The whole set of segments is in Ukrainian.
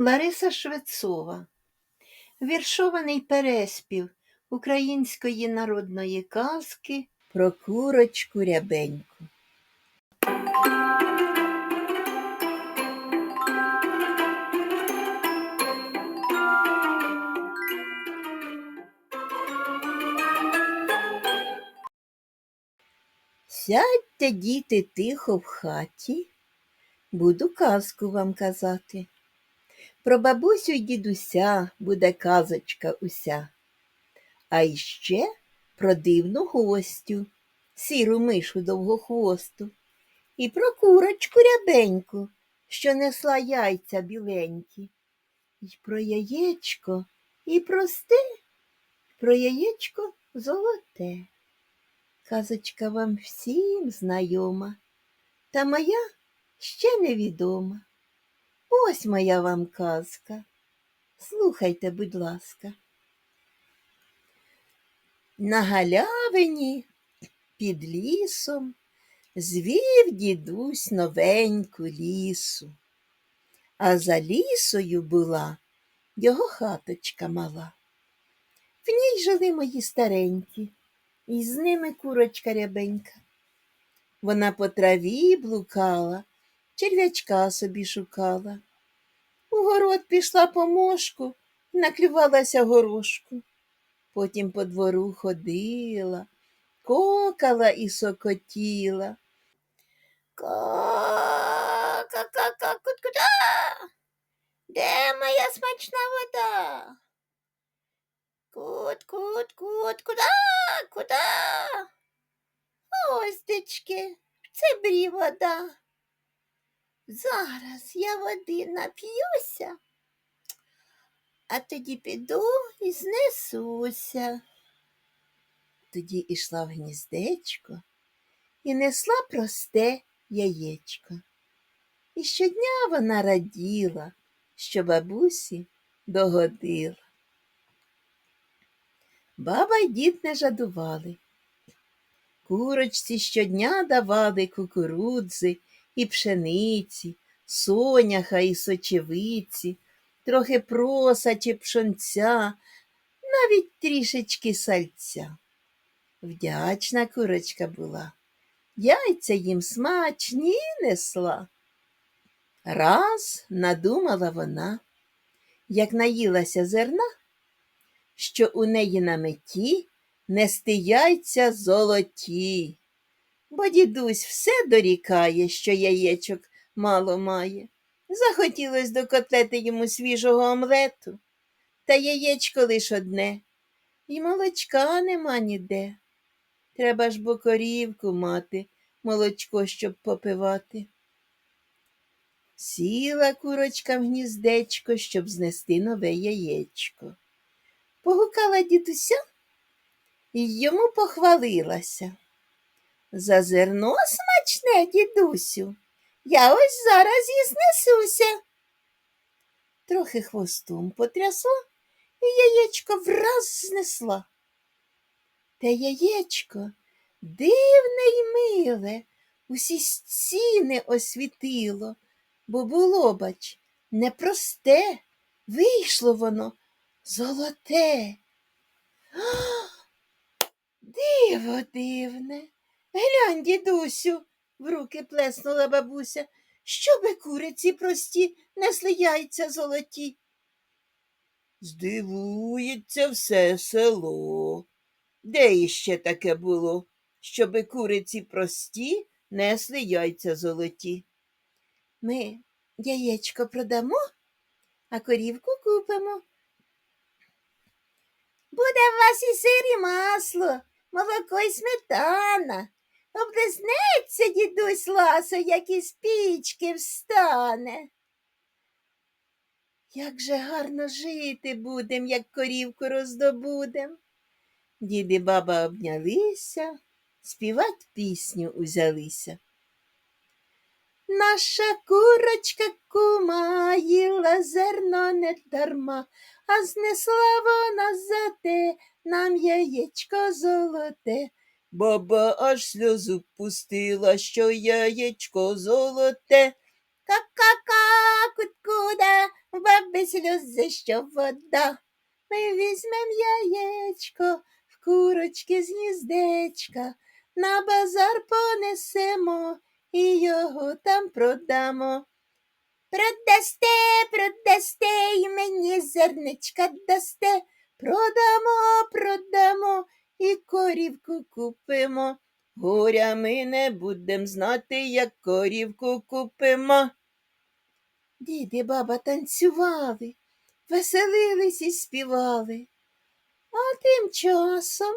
Лариса Швецова. Віршований переспів української народної казки про курочку рябеньку. Сядьте, діти, тихо в хаті, буду казку вам казати. Про бабусю й дідуся буде казочка уся. А іще про дивну гостю, сіру мишу довгохвосту, і про курочку рябеньку, що несла яйця біленькі, І про яєчко і просте, про яєчко золоте. Казочка вам всім знайома, та моя ще невідома. Ось моя вам казка. Слухайте, будь ласка. На галявині під лісом звів дідусь новеньку лісу, а за лісою була його хаточка мала. В ній жили мої старенькі, і з ними курочка рябенька. Вона по траві блукала, черв'ячка собі шукала. У город пішла по мошку, наклювалася горошку. Потім по двору ходила, кокала і сокотіла. Ка-ка-ка-кут-кута. Де моя смачна вода? Кут, кут, кут, куда, куда? Ось дечки, це брі вода. Зараз я води нап'юся, а тоді піду і знесуся. Тоді ішла в гніздечко і несла просте яєчко. І щодня вона раділа, що бабусі догодила. Баба й дід не жадували. Курочці щодня давали кукурудзи і пшениці, соняха і сочевиці, трохи проса чи пшонця, навіть трішечки сальця. Вдячна курочка була, яйця їм смачні несла. Раз надумала вона, як наїлася зерна, що у неї на меті нести яйця золоті, бо дідусь все дорікає, що яєчок мало має. Захотілось до котлети йому свіжого омлету, та яєчко лиш одне, і молочка нема ніде. Треба ж бо корівку мати, молочко, щоб попивати. Сіла курочка в гніздечко, щоб знести нове яєчко. Погукала дідуся і йому похвалилася. За зерно смачне, дідусю, я ось зараз і знесуся. Трохи хвостом потрясла і яєчко враз знесла. Те яєчко дивне й миле, усі стіни освітило, бо було, бач, непросте, вийшло воно золоте. Диво дивне. Глянь, дідусю, в руки плеснула бабуся, щоби куриці прості несли яйця золоті. Здивується все село. Де іще таке було, щоби куриці прості несли яйця золоті? Ми яєчко продамо, а корівку купимо. Буде в вас і сир, і масло, молоко й сметана. Облизнеться дідусь ласо, як із пічки встане. Як же гарно жити будем, як корівку роздобудем. Дід і баба обнялися, співать пісню узялися. Наша курочка кума їла зерно не дарма, а знесла вона за те нам яєчко золоте. Баба аж сльозу пустила, що яєчко золоте. Ка-ка-ка, куткуда, в баби сльози, що вода. Ми візьмем яєчко, в курочки з гніздечка, на базар понесемо і його там продамо. Продасте, продасте, і мені зерничка дасте. Продамо, продамо і корівку купимо. Горя ми не будем знати, як корівку купимо. Дід і баба танцювали, веселились і співали. А тим часом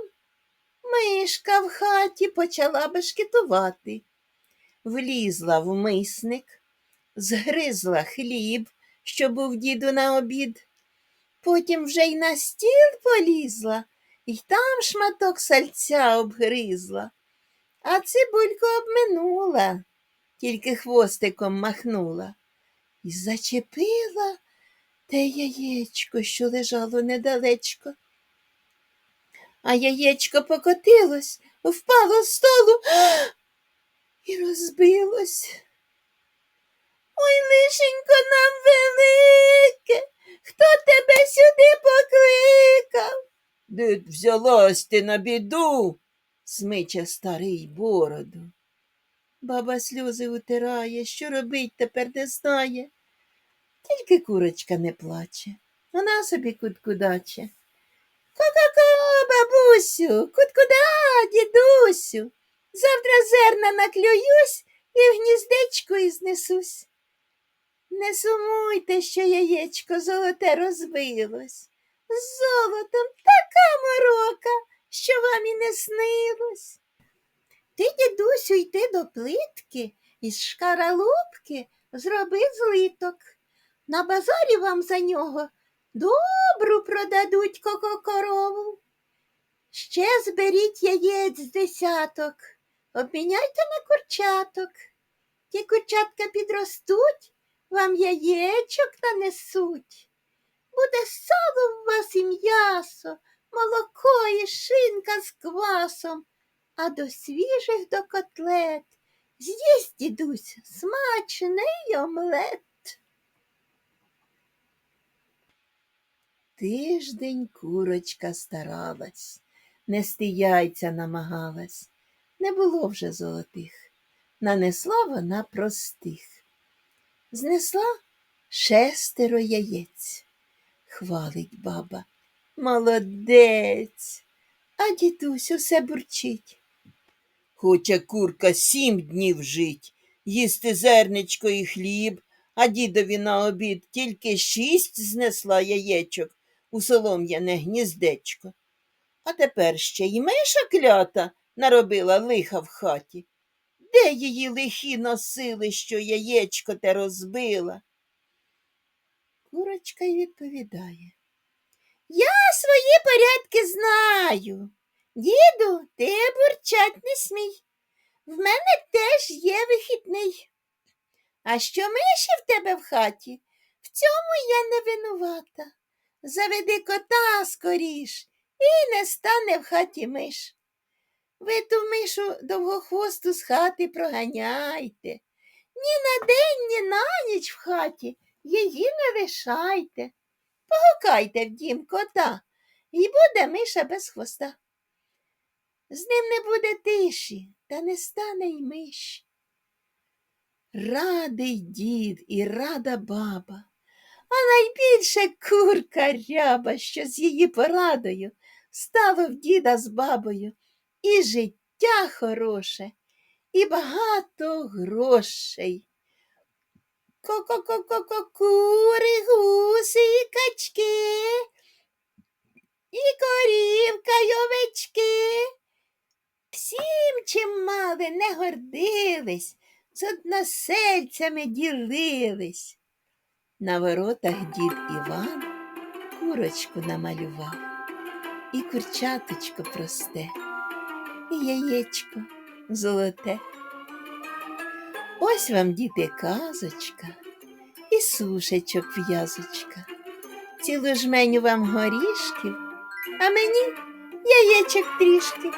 мишка в хаті почала бешкетувати. Влізла в мисник, згризла хліб, що був діду на обід. Потім вже й на стіл полізла, і там шматок сальця обгризла, а цибульку обминула, тільки хвостиком махнула і зачепила те яєчко, що лежало недалечко. А яєчко покотилось, впало з столу і розбилось. Ой, лишенько нам велике, хто тебе сюди покликав? Де взялась ти на біду? смиче старий бороду. Баба сльози утирає, що робить тепер не знає. Тільки курочка не плаче, вона собі куткудаче. Ко-ко-ко, бабусю, куткуда, дідусю. Завтра зерна наклююсь і в гніздечко і знесусь. Не сумуйте, що яєчко золоте розбилось. Золотом така морока, що вам і не снилось. Ти, дідусю, йти до плитки із шкаралупки зроби злиток. На базарі вам за нього добру продадуть коко-корову. Ще зберіть яєць з десяток, обміняйте на курчаток. Ті курчатка підростуть, вам яєчок нанесуть. Буде і м'ясо, молоко і шинка з квасом, а до свіжих до котлет з'їсть дідусь смачний омлет. Тиждень курочка старалась, нести яйця намагалась. Не було вже золотих, нанесла вона простих. Знесла шестеро яєць. Хвалить баба. Молодець. А дідусь усе бурчить. Хоче курка сім днів жить, їсти зерничко і хліб, а дідові на обід тільки шість знесла яєчок у солом'яне гніздечко. А тепер ще й миша клята наробила лиха в хаті. Де її лихі носили, що яєчко те розбила? Курочка й відповідає. Я свої порядки знаю. Діду, ти бурчать не смій. В мене теж є вихідний. А що миші в тебе в хаті? В цьому я не винувата. Заведи кота скоріш, і не стане в хаті миш. Ви ту мишу довгохвосту з хати проганяйте. Ні на день, ні на ніч в хаті її не лишайте. Погукайте в дім кота, і буде миша без хвоста. З ним не буде тиші, та не стане й миш. Радий дід і рада баба, а найбільше курка ряба, що з її порадою стало в діда з бабою і життя хороше, і багато грошей. Ко-ко-ко-ко-ко, кури, гуси і качки, і корівка й овечки. Всім, чим мали, не гордились, з односельцями ділились. На воротах дід Іван курочку намалював, і курчаточко просте, і яєчко золоте. Ось вам, діти, казочка і сушечок в'язочка. Цілу жменю вам горішків, а мені яєчок трішки.